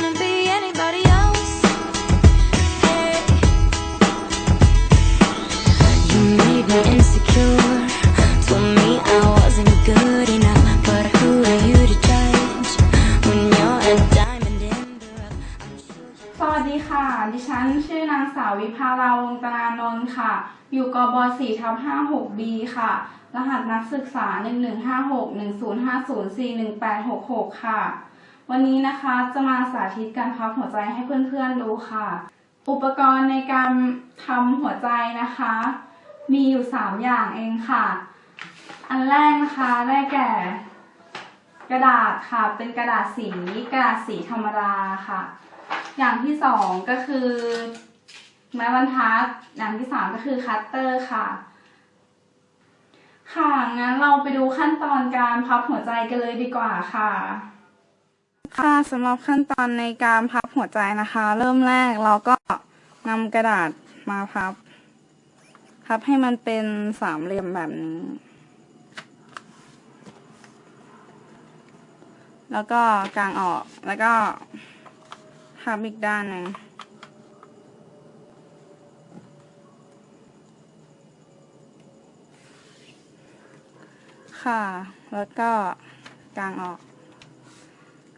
wanna be anybody else. Hey. You made me insecure. Told me I wasn't good enough. But who are you to judge when you're a diamond in the rough? I'm sure. สวัสดีค่ะ ดิฉันชื่อนางสาววิภาราวงศ์ตนานนท์ค่ะ อยู่กบ4ทับ 56B ค่ะ รหัสนักศึกษา 115610504186ค่ะ วันนี้นะคะจะมาสาธิตการพับหัวใจให้เพื่อนๆดูค่ะ อุปกรณ์ในการทำหัวใจนะคะ มีอยู่ 3 อย่างเองค่ะ อันแรกนะคะได้แก่ กระดาษค่ะเป็นกระดาษสีกระดาษสีธรรมดาค่ะ อย่างที่สองก็คือไม้บรรทัดอย่างที่สามก็คือคัตเตอร์ค่ะ ค่ะงั้นเราไปดูขั้นตอนการพับหัวใจกันเลยดีกว่าค่ะ ค่ะสำหรับขั้นตอนในการพับหัวใจนะคะ เริ่มแรกเราก็นำกระดาษมาพับ พับให้มันเป็นสามเหลี่ยมแบบนี้ แล้วก็กางออกแล้วก็พับอีกด้านหนึ่งค่ะ แล้วก็กางออก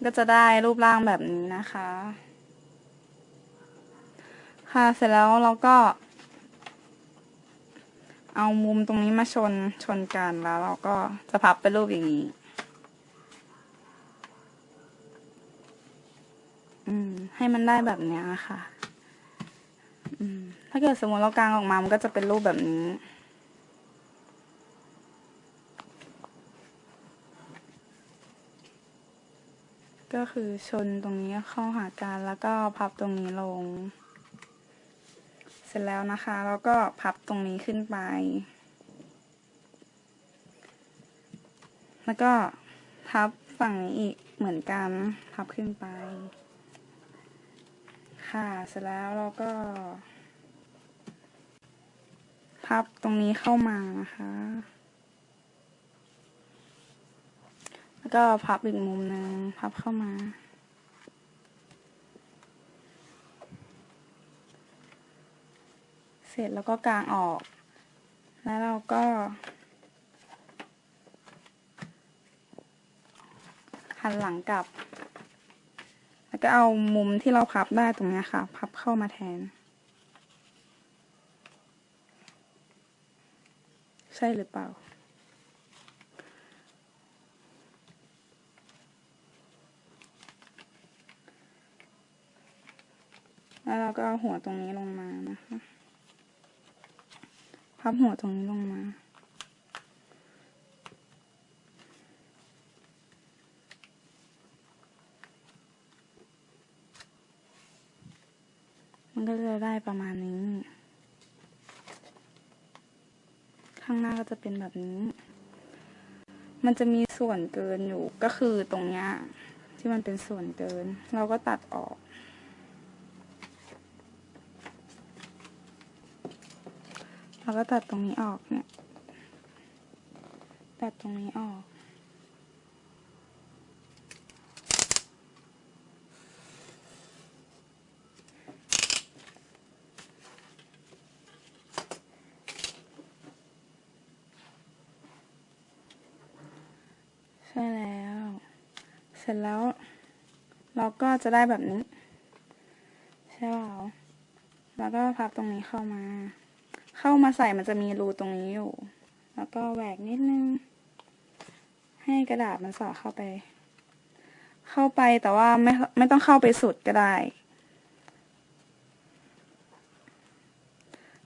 ก็จะได้รูปร่างแบบนี้นะคะ ค่ะเสร็จแล้วเราก็ เอามุมตรงนี้มาชนชนกันแล้ว เราก็จะพับเป็นรูปอย่างนี้ให้มันได้แบบนี้ค่ะถ้าเกิดสมมติเรากางออกมา มันก็จะเป็นรูปแบบนี้ ก็คือชนตรงนี้เข้าหากันแล้วก็พับตรงนี้ลง เสร็จแล้วนะคะแล้วก็พับตรงนี้ขึ้นไป แล้วก็พับฝั่งนี้อีกเหมือนกันพับขึ้นไป ค่ะเสร็จแล้วเราก็ พับตรงนี้เข้ามานะคะ แล้ว ก็พับอีกมุมหนึ่งพับเข้ามาเสร็จแล้วก็กางออก แล้วเราก็หันหลังกลับ แล้วก็เอามุมที่เราพับได้ตรงนี้ค่ะ พับเข้ามาแทน ใช่หรือเปล่า แล้วเราก็เอาหัวตรงนี้ลงมานะคะ พับหัวตรงนี้ลงมา มันก็จะได้ประมาณนี้ ข้างหน้าก็จะเป็นแบบนี้ มันจะมีส่วนเกินอยู่ ก็คือตรงเนี้ยที่มันเป็นส่วนเกิน เราก็ตัดออก เราก็ตัดตรงนี้ออกเนี่ย ตัดตรงนี้ออก ใช่แล้ว เสร็จแล้ว เราก็จะได้แบบนี้ ใช่เปล่าแล้วก็พับตรงนี้เข้ามา เข้ามาใส่มันจะมีรูตรงนี้อยู่ แล้วก็แหวกนิดนึง ให้กระดาษมันสอดเข้าไป เข้าไปแต่ว่าไม่ไม่ต้องเข้าไปสุดก็ได้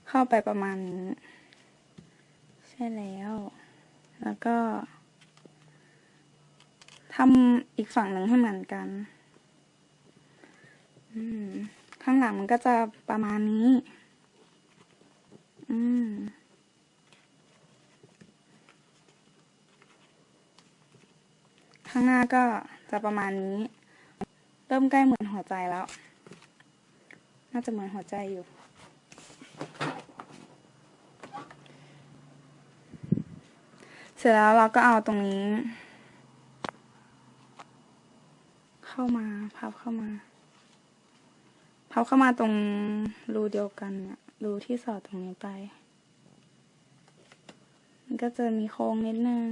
เข้าไปประมาณนี้ ใช่แล้ว แล้วก็ทำอีกฝั่งหนึ่งให้เหมือนกัน ข้างหลังมันก็จะประมาณนี้ อืม ข้างหน้าก็จะประมาณนี้ เริ่มใกล้เหมือนหัวใจแล้ว น่าจะเหมือนหัวใจอยู่ เสร็จแล้วเราก็เอาตรงนี้ เข้ามา พับเข้ามา พับเข้ามาตรงรูเดียวกันเนี่ย รูที่สอดตรงนี้ไป มันก็จะมีโค้งนิดนึง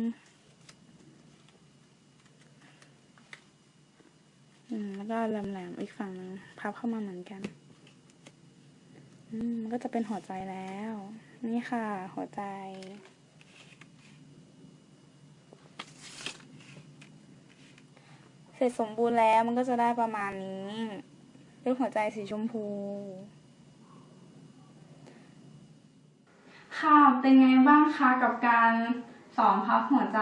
แล้วก็แหลมๆอีกฝั่งนึงพับเข้ามาเหมือนกันมมันก็จะเป็นหัวใจแล้ว นี่ค่ะ หัวใจ เสร็จสมบูรณ์แล้วมันก็จะได้ประมาณนี้ เป็นหัวใจสีชมพู ค่ะ เป็นไงบ้างคะกับการสอนพับหัวใจ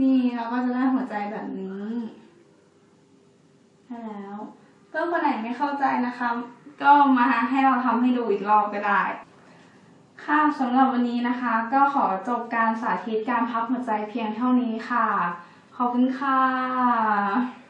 นี่เราก็จะได้หัวใจแบบนี้ได้แล้วเพื่อนคนไหนไม่เข้าใจนะคะ ก็มาให้เราทำให้ดูอีกรอบก็ได้ ค่ะสำหรับวันนี้นะคะ ก็ขอจบการสาธิตการพับหัวใจเพียงเท่านี้ค่ะ ขอบคุณค่ะ